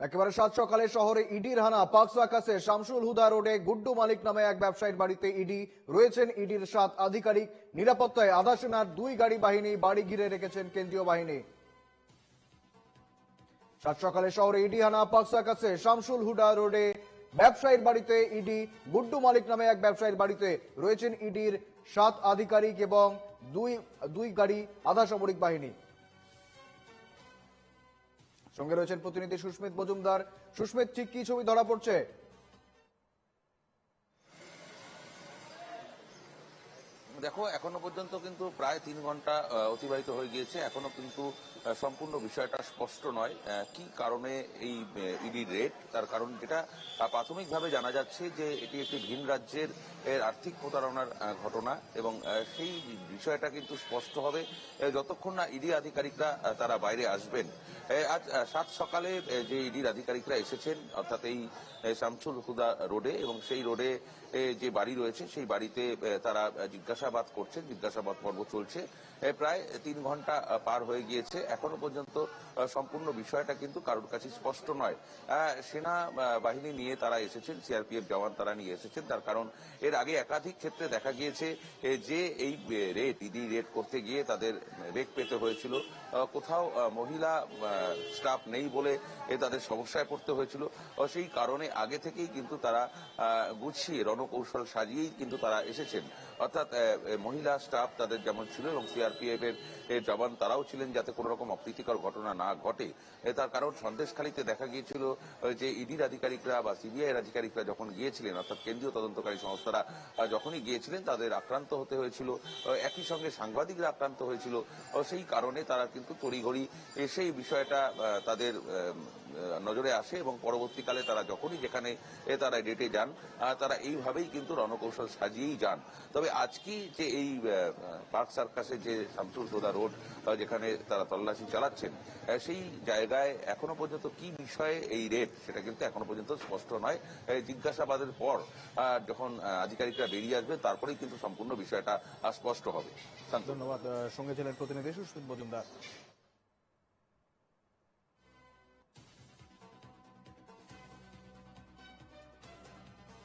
একেবারে সাত সকালে শহরে ইডির হানা পাকসো আকাশে শামসুল হুদা রোডে গুড্ডু মালিক নামে এক ব্যবসায়ীর বাড়িতে ইডি রয়েছেন। ইডির সাত আধিকারিক নিরাপত্তায় আধা সেনার দুই গাড়ি বাহিনী বাড়ি ঘিরে রেখেছেন কেন্দ্রীয় বাহিনী। সাত সকালে শহরে ইডি হানা পাকসো আকাশে শামসুল হুদা রোডে ব্যবসায়ীর বাড়িতে ইডি গুড্ডু মালিক নামে এক ব্যবসায়ীর বাড়িতে রয়েছেন ইডির সাত আধিকারিক এবং দুই দুই গাড়ি আধা সামরিক বাহিনী। সঙ্গে রয়েছেন প্রতিনিধি সুস্মিত মজুমদার। সুস্মিত ঠিক কি ছবি ধরা পড়ছে? দেখো, এখনও পর্যন্ত কিন্তু প্রায় তিন ঘণ্টা অতিবাহিত হয়ে গিয়েছে। এখনও কিন্তু সম্পূর্ণ বিষয়টা স্পষ্ট নয় কি কারণে এই ইডি রেট তার কারণ যেটা প্রাথমিকভাবে জানা যাচ্ছে যে এটি একটি ভিন রাজ্যের আর্থিক প্রতারণার ঘটনা এবং সেই বিষয়টা কিন্তু স্পষ্ট হবে যতক্ষণ না ইডি আধিকারিকরা তারা বাইরে আসবেন। আজ সাত সকালে যে ইডির আধিকারিকরা এসেছেন, অর্থাৎ এই শামসুল হুদা রোডে এবং সেই রোডে যে বাড়ি রয়েছে, সেই বাড়িতে তারা জিজ্ঞাসাবাদ করছেন জিজ্ঞাসাবাদ পর্ব চলছে। প্রায় তিন ঘণ্টা পার হয়ে গিয়েছে। এখনও পর্যন্ত সম্পূর্ণ বিষয়টা কিন্তু কারোর কাছে স্পষ্ট নয়। সেনা বাহিনী নিয়ে তারা এসেছেন, সিআরপিএফ জওয়ান তারা নিয়ে এসেছেন। তার কারণ, এর আগে একাধিক ক্ষেত্রে দেখা গিয়েছে যে এই রেড, ইডি রেড করতে গিয়ে তাদের বেগ পেতে হয়েছিল। কোথাও মহিলা স্টাফ নেই বলে তাদের সমস্যায় পড়তে হয়েছিল। সেই কারণে আগে থেকেই কিন্তু তারা গুছিয়ে, রণকৌশল সাজিয়েই কিন্তু তারা এসেছেন। অর্থাৎ মহিলা স্টাফ তাদের যেমন ছিল এবং সিআরপিএফ এর জওয়ান তারাও ছিলেন যাতে কোনো রকম অপ্রীতিকর ঘটনা না ঘটে। তার কারণ সন্দেশখালীতে দেখা গিয়েছিল যে ইডির আধিকারিকরা বা সিবিআই এর আধিকারিকরা যখন গিয়েছিলেন, অর্থাৎ কেন্দ্রীয় তদন্তকারী সংস্থারা যখনই গিয়েছিলেন তাদের আক্রান্ত হতে হয়েছিল একই সঙ্গে সাংবাদিকরা আক্রান্ত হয়েছিল সেই কারণে তারা কিন্তু তড়িঘড়ি সেই বিষয়টা তাদের নজরে আসে এবং পরবর্তীকালে তারা যখনই যেখানে তারা ডেটে যান তারা এইভাবেই কিন্তু রণকৌশল সাজিয়েই যান। তবে আজকে যে এই পার্ক সার্কাসে যে শামসুল সোদা রোড যেখানে তারা তল্লাশি চালাচ্ছেন সেই জায়গায় এখনও পর্যন্ত কি বিষয়ে এই রেট সেটা কিন্তু এখনও পর্যন্ত স্পষ্ট নয়। জিজ্ঞাসাবাদের পর যখন আধিকারিকরা বেরিয়ে আসবে, তারপরেই কিন্তু সম্পূর্ণ বিষয়টা স্পষ্ট হবে। ধন্যবাদ সঙ্গে ছিলেন প্রতিনিধি সুস্মিত মজুমদার।